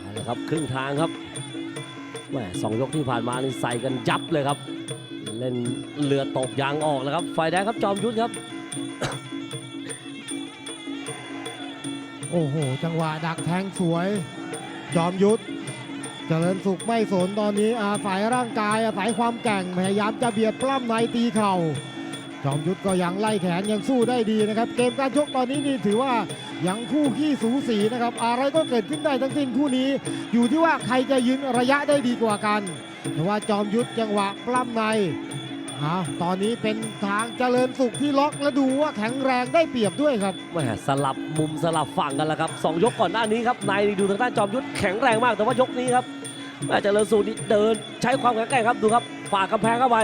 เอาละครับครึ่งทางครับแหมสองยกที่ผ่านมานี่ใส่กันยับเลยครับ เล่นเรือตกยางออกแล้วครับฝ่ายแดงครับจอมยุทธครับ โอ้โห จังหวะดักแทงสวย จอมยุทธเจริญสุขไม่สนตอนนี้อาศัยร่างกายอาศัยความแกร่งพยายามจะเบียดปล้ำในตีเข่า จอมยุทธก็ยังไล่แขนยังสู้ได้ดีนะครับ เกมการชกตอนนี้นี่ถือว่า ยังคู่ขี้สูสีนะครับ อะไรก็เกิดขึ้นได้ทั้งสิ้นคู่นี้ อยู่ที่ว่าใครจะยืนระยะได้ดีกว่ากัน แต่ว่าจอมยุทธจังหวะปล้ำในอาตอนนี้เป็นทางเจริญสุขที่ล็อกและดูว่าแข็งแรงได้เปรียบด้วยครับแหมสลับมุมสลับฝั่งกันแล้วครับสองยกก่อนหน้านี้ครับนายดูทางด้านจอมยุทธแข็งแรงมากแต่ว่ายกนี้ครับแมเจริญสูตรนี่เดินใช้ความแข็งแกร่งครับดูครับฝ่ากำแพงเข้าไป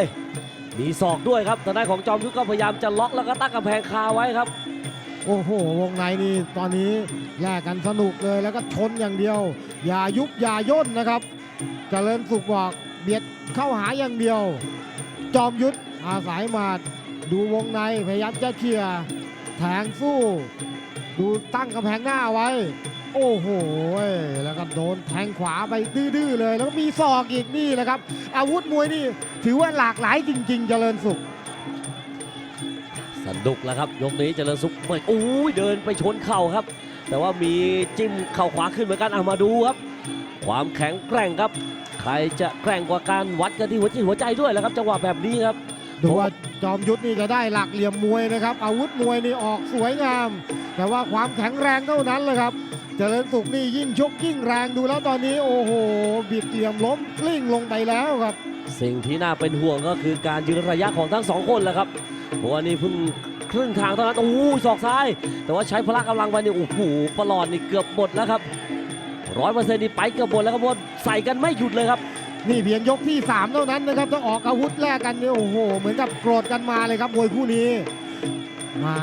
มีศอกด้วยครับทางด้านของจอมยุทธก็พยายามจะล็อกแล้วก็ตั้งกำแพงคาไว้ครับ โอ้โห วงในนี่ตอนนี้แลกกันสนุกเลยแล้วก็ชนอย่างเดียว อย่ายุบอย่าย่นนะครับเจริญสุขบอกเบียดเข้าหาอย่างเดียว จอมยุทธอาศัยมาดดูวงในพยายามจะเคลียร์แทงสู้ ดูตั้งกำแพงหน้าไว้ โอ้โห แล้วก็โดนแทงขวาไปดื้อๆเลย แล้วก็มีศอกอีกนี่แหละครับ อาวุธมวยนี่ถือว่าหลากหลายจริง ๆ เจริญสุข นุกแล้วครับ ยกนี้เจริญสุขไม่โอ้ยเดินไปชนเข่าครับ แต่ว่ามีจิ้มเข่าขวาขึ้นเหมือนกันเอามาดูครับ ความแข็งแกร่งครับ ใครจะแกร่งกว่าการวัดกันที่หัวจิตหัวใจด้วยแหละครับ จังหวะแบบนี้ครับดูว่าจอมยุทธนี่จะได้หลักเหลี่ยมมวยนะครับ อาวุธมวยนี่ออกสวยงาม แต่ว่าความแข็งแรงเท่านั้นเลยครับ เจริญสุขนี่ยิ่งชกยิ่งแรงดูแล้วตอนนี้โอ้โห บิดเหลี่ยมล้มกลิ้งลงไปแล้วครับ สิ่งที่น่าเป็นห่วงก็คือการยืนระยะของทั้งสองคนแหละครับเพราะว่านี่เพิ่งครึ่งทางเท่านั้นโอ้โหศอกซ้าย แต่ว่าใช้พละกำลังไปนี่โอ้โหประหลอดนี่เกือบหมดแล้วครับร้อยเปอร์เซ็นต์นี่ไปเกือบหมดแล้วครับเพราะว่าใส่กันไม่หยุดเลยครับนี่เพียงยกที่ 3 เท่านั้นนะครับถ้าออกอาวุธแลกกันนี่โอ้โห เหมือนกับโกรธกันมาเลยครับมวยคู่นี้มา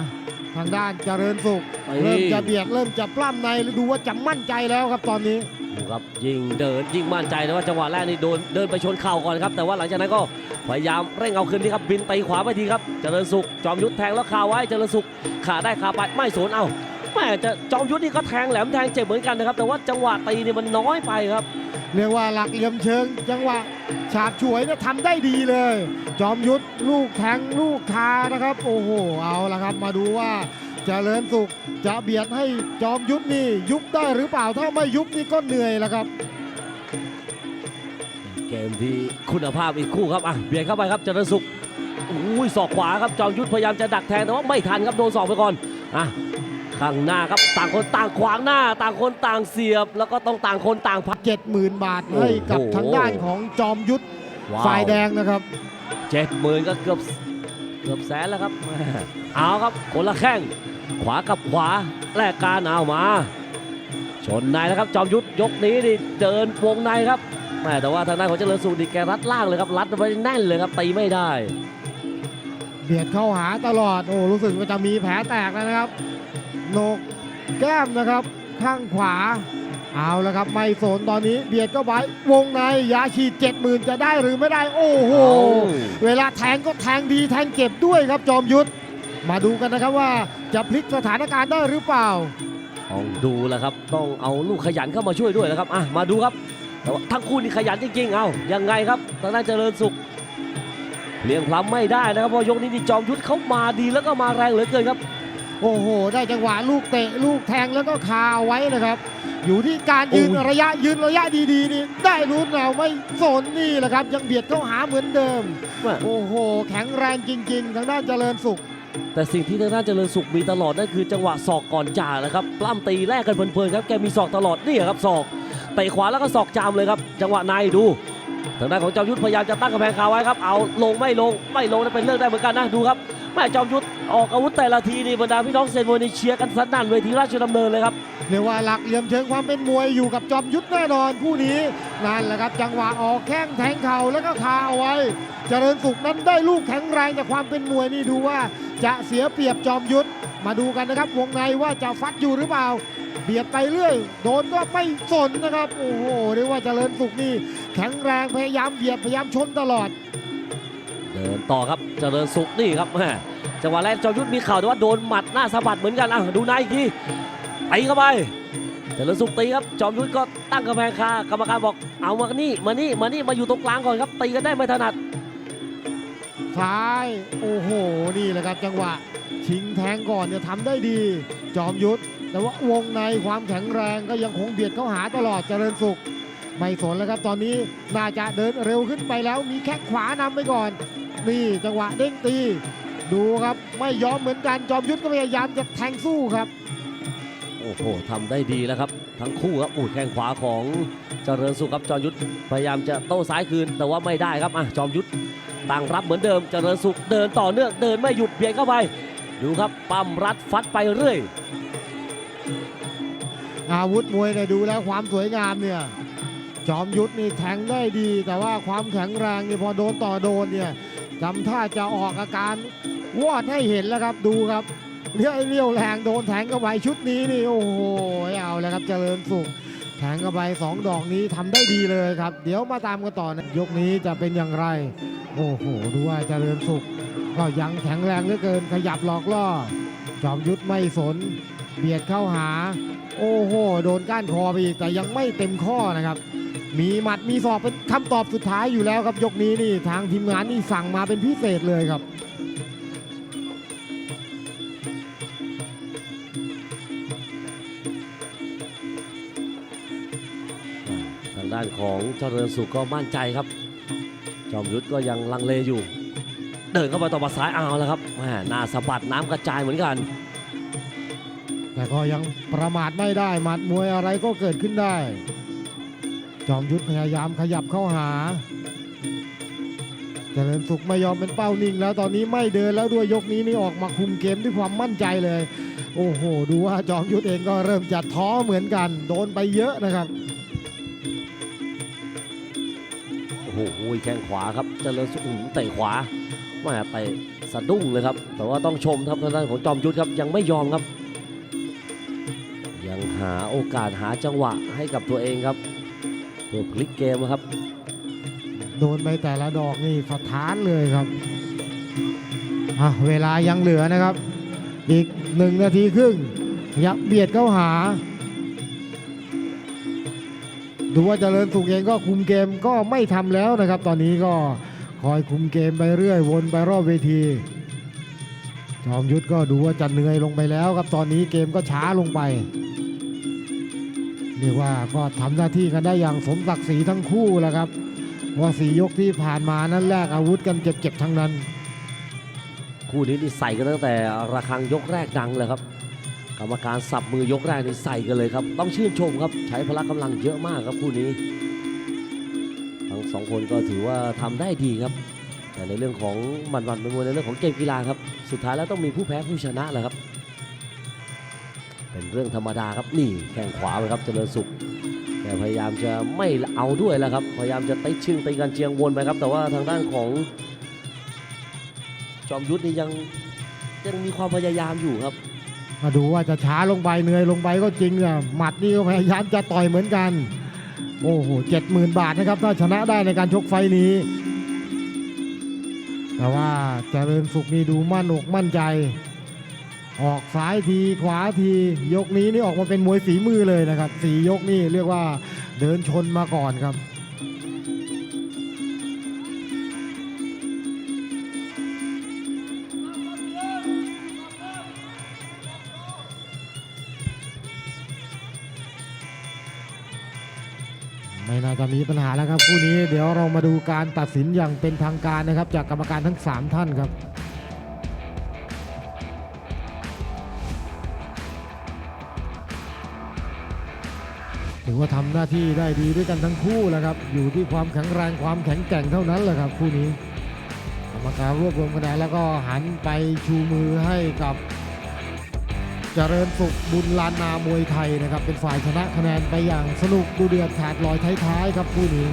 ทางด้านเจริญสุขไปเริ่มจะเบียดเริ่มจะปล้ำในแล้วดูว่าจะมั่นใจแล้วครับตอนนี้ดูครับยิงเดินยิงมั่นใจนะว่าจังหวะแรกนี่โดนเดินไปชนเข่าก่อนครับ แต่ว่าหลังจากนั้นก็พยายามเร่งเอาคืนที่ครับบินตีขวาไปทีครับเจริญสุขจอมยุทธแทงแล้วคาไว้เจริญสุขขาได้ขาไปไม่สนเอาแม่จะจอมยุทธนี่ก็แทงแหลมแทงเจ็บเหมือนกันนะครับแต่ว่าจังหวะตีนี่มันน้อยไปครับ เรียกว่าหลักเหลี่ยมเชิง จังหวะฉาบฉวยเนี่ยทำได้ดีเลย จอมยุทธลูกแทงลูกทานะครับ โอ้โหเอาละครับมาดูว่าจเจริญสุขจะเบียดให้จอมยุทธนี่ยุบได้หรือเปล่าถ้าไม่ยุบนี่ก็เหนื่อยแล้วครับ เกมที่คุณภาพอีกคู่ครับอะเบียดเข้าไปครับเจริญสุขอุ้ยศอกขวาครับจอมยุทธพยายามจะดักแทงแต่ว่าไม่ทันครับโดนศอกไปก่อนอะ ข้างหน้าครับต่างคนต่างขวางหน้า ต่างคนต่างเสียบ แล้วก็ต้องต่างคนต่างพัก70,000บาทให้กับโอ้โหทางด้านของจอมยุทธว้าว ฝ่ายแดงนะครับ เจ็ดหมื่นก็เกือบเกือบแสนแล้วครับแม่เอาครับคนละแข้งขวากับขวาแลกการเอามา ชนในแล้วครับจอมยุทธยกนี้นี่เดินวงในครับแม่แต่ว่าทางด้านของเจริญสูตรนี่แกรัดล่างเลยครับรัดไว้แน่นเลยครับตีไม่ได้ เบียดเข้าหาตลอด โอ้ รู้สึกว่าจะมีแผลแตกแล้วนะครับ โหนกแก้มนะครับ ข้างขวา เอาละครับ ไม่สนตอนนี้เบียดเข้าไปวงในยาฉีด70,000จะได้หรือไม่ได้ โอ้โห เวลาแทงก็แทงดีแทงเก็บด้วยครับจอมยุทธมาดูกันนะครับว่าจะพลิกสถานการณ์ได้หรือเปล่าต้องดูแหล้วครับ ต้องเอาลูกขยันเข้ามาช่วยด้วยนะครับอะมาดูครับแต่ว่าทั้งคู่นี่ขยันจริงๆ เอายังไงครับทางด้านเจริญสุขเลี้ยงพล้ำไม่ได้นะครับเพราะยกนี้นี่จอมยุทธเขามาดีแล้วก็มาแรงเหลือเกินครับ โอ้โห ได้จังหวะลูกเตะลูกแทงแล้วก็คาเอาไว้นะครับ อยู่ที่การยืนโอ้ยระยะยืนระยะดีๆนี่ได้รู้เราไม่สนนี่แหละครับ ยังเบียดเข้าหาเหมือนเดิมแม่โอ้โห แข็งแรงจริง ๆ ทางด้านเจริญสุข แต่สิ่งที่ทางด้านเจริญสุขมีตลอดนั่นคือจังหวะศอกก่อนจ่านะครับปล้ำตีแรกกันเพลินๆครับแกมีศอกตลอดนี่ครับศอกเตะขวาแล้วก็ศอกจามเลยครับ จังหวะในดูทางด้านของจอมยุทธพยายามจะตั้งกำแพงคาไว้ครับ เอาลงไม่ลงไม่ลงนั่นเป็นเรื่องได้เหมือนกันนะดูครับแม่จอมยุทธ ออกอาวุธแต่ละทีนี่บรรดาพี่น้องเซนโวยนี่เชียร์กันสนั่นเวทีราชดำเนินเลยครับเรียกว่าหลักเหลี่ยมเชิงความเป็นมวยอยู่กับจอมยุทธแน่นอนคู่นี้นั่นแหละครับจังหวะออกแข้งแทงเข่าแล้วก็คาเอาไว้เจริญสุขนั้นได้ลูกแข็งแรงจากความเป็นมวยนี่ดูว่าจะเสียเปรียบจอมยุทธมาดูกันนะครับวงในว่าจะฟัดอยู่หรือเปล่า เบียดไปเรื่อย โดนก็ไม่สนนะครับ โอ้โหเรียกว่าเจริญสุขนี่แข็งแรงพยายามเบียดพยายามชนตลอด เดินต่อครับเจริญสุขนี่ครับแม่ จังหวะแรกจอมยุทธมีเข่าแต่ว่าโดนหมัดหน้าสะบัดเหมือนกันอะดูนายอีกทีตีเข้าไปเจริญสุขตีครับจอมยุทธก็ตั้งกำแพงคากรรมการบอกเอามานี่มานี่มานี่มาอยู่ตรงกลางก่อนครับตีกันได้ไม่ถนัดซ้ายโอ้โหนี่แหละครับจังหวะชิงแทงก่อนเนี่ยทำได้ดี จอมยุทธแต่ว่าวงในความแข็งแรงก็ยังคงเบียดเข้าหาตลอดเจริญสุข ไม่สนแล้วครับตอนนี้น่าจะเดินเร็วขึ้นไปแล้วมีแค่ขวานำไปก่อนนี่จังหวะเด้งตี ดูครับไม่ยอมเหมือนกันจอมยุทธก็พยายามจะแทงสู้ครับ โอ้โหทำได้ดีแล้วครับ ทั้งคู่ครับอู้แข้งขวาของเจริญสุขครับจอมยุทธพยายามจะโต้ซ้ายคืนแต่ว่าไม่ได้ครับอะจอมยุทธต่างรับเหมือนเดิมเจริญสุขเดินต่อเนื่องเดินไม่หยุดเบียดเข้าไปดูครับปั้มรัดฟัดไปเรื่อย อาวุธมวยเนี่ยดูแล้วความสวยงามเนี่ยจอมยุทธนี่แทงได้ดี แต่ว่าความแข็งแรงนี่พอโดนต่อโดนเนี่ยจำท่าจะออกอาการ วอดให้เห็นแล้วครับดูครับเลี้ยวเลี้ยวแรงโดนแทงเข้าไปชุดนี้นี่โอ้โหเอาแล้วครับเจริญสุขแทงเข้าไปสองดอกนี้ทำได้ดีเลยครับ เดี๋ยวมาตามกันต่อนะยกนี้จะเป็นอย่างไร โอ้โหดูว่าเจริญสุข ก็ยังแข็งแรงเหลือเกินขยับหลอกล่อ จอมยุทธไม่สน เบียดเข้าหา โอ้โหโดนก้านคอไปอีกแต่ยังไม่เต็มข้อนะครับมีหมัดมีศอกเป็นคำตอบสุดท้ายอยู่แล้วครับยกนี้นี่ทางทีมงานนี่สั่งมาเป็นพิเศษเลยครับ ด้านของเจริญสุขก็มั่นใจครับ จอมยุทธก็ยังลังเลอยู่ เดินเข้าไปต่อมาซ้ายเอาแล้วครับแหมหน้าสะบัดน้ำกระจายเหมือนกัน แต่ก็ยังประมาทไม่ได้หมัดมวยอะไรก็เกิดขึ้นได้ จอมยุทธพยายามขยับเข้าหา เจริญสุขไม่ยอมเป็นเป้านิ่ง แล้วตอนนี้ไม่เดินแล้วด้วยยกนี้นี่ออกมาคุมเกมด้วยความมั่นใจเลย โอ้โห ดูว่าจอมยุทธเองก็เริ่มจะท้อเหมือนกัน โดนไปเยอะนะครับ หแข้งขวาครับเจริญสุขุมเตะขวาแม่เตะสะดุ้งเลยครับ แต่ว่าต้องชมครับทางด้านของจอมยุทธครับยังไม่ยอมครับ ยังหาโอกาสหาจังหวะให้กับตัวเองครับเพื่อพลิกเกมครับ โดนไปแต่ละดอกนี่สถานเลยครับเวลายังเหลือนะครับ อีกหนึ่งนาทีครึ่งยับเบียดเข้าหา ดูว่าเจริญสุขเองก็คุมเกมก็ไม่ทำแล้วนะครับ ตอนนี้ก็คอยคุมเกมไปเรื่อยวนไปรอบเวที จอมยุทธก็ดูว่าจะเหนื่อยลงไปแล้วครับตอนนี้เกมก็ช้าลงไปเรียกว่าก็ทำหน้าที่กันได้อย่างสมศักดิ์ศรีทั้งคู่แหล้วครับว่าสี่ยกที่ผ่านมานั้นแลกอาวุธกันเจ็บๆทั้งนั้น คู่นี้นี่ใส่กันตั้งแต่ระฆังยกแรกดังเลยครับ กรรมการสับมือยกแรกนี่ใส่กันเลยครับ ต้องชื่นชมครับ ใช้พละกำลังเยอะมากครับคู่นี้ ทั้งสองคนก็ถือว่าทำได้ดีครับ แต่ในเรื่องของมันวันเป็นมวยในเรื่องของเกมกีฬาครับ สุดท้ายแล้วต้องมีผู้แพ้ผู้ชนะแหละครับ เป็นเรื่องธรรมดาครับนี่แข้งขวาเลยครับเจริญสุขแกพยายามจะไม่เอาด้วยแล้วครับ พยายามจะไติชึ่งตีกันเจียงวนไปครับ แต่ว่าทางด้านของ จอมยุทธนี่ยังยังมีความพยายามอยู่ครับ มาดูว่าจะช้าลงไปเหนื่อยลงไปก็จริงอะหมัดนี่ก็พยายามจะต่อยเหมือนกัน โอ้โหเจ็ดหมื่นบาทนะครับถ้าชนะได้ในการชกไฟนี้ แต่ว่าเจริญสุขนี่ดูมั่นอกมั่นใจ ออกซ้ายทีขวาทียกนี้นี่ออกมาเป็นมวยฝีมือเลยนะครับสียกนี่เรียกว่าเดินชนมาก่อนครับ ไม่น่าจะมีปัญหาแล้วครับคู่นี้เดี๋ยวเรามาดูการตัดสินอย่างเป็นทางการนะครับ จากกรรมการทั้ง 3 ท่านครับถือว่าทำหน้าที่ได้ดีด้วยกันทั้งคู่แล้วครับ อยู่ที่ความแข็งแรงความแข็งแกร่งเท่านั้นแหละครับคู่นี้กรรมการรวบรวมคะแนนแล้วก็หันไปชูมือให้กับ เจริญสุขบุญลานนามวยไทยนะครับ เป็นฝ่ายชนะคะแนนไปอย่างสนุกดูเดือดขาดลอยท้ายๆครับคู่นี้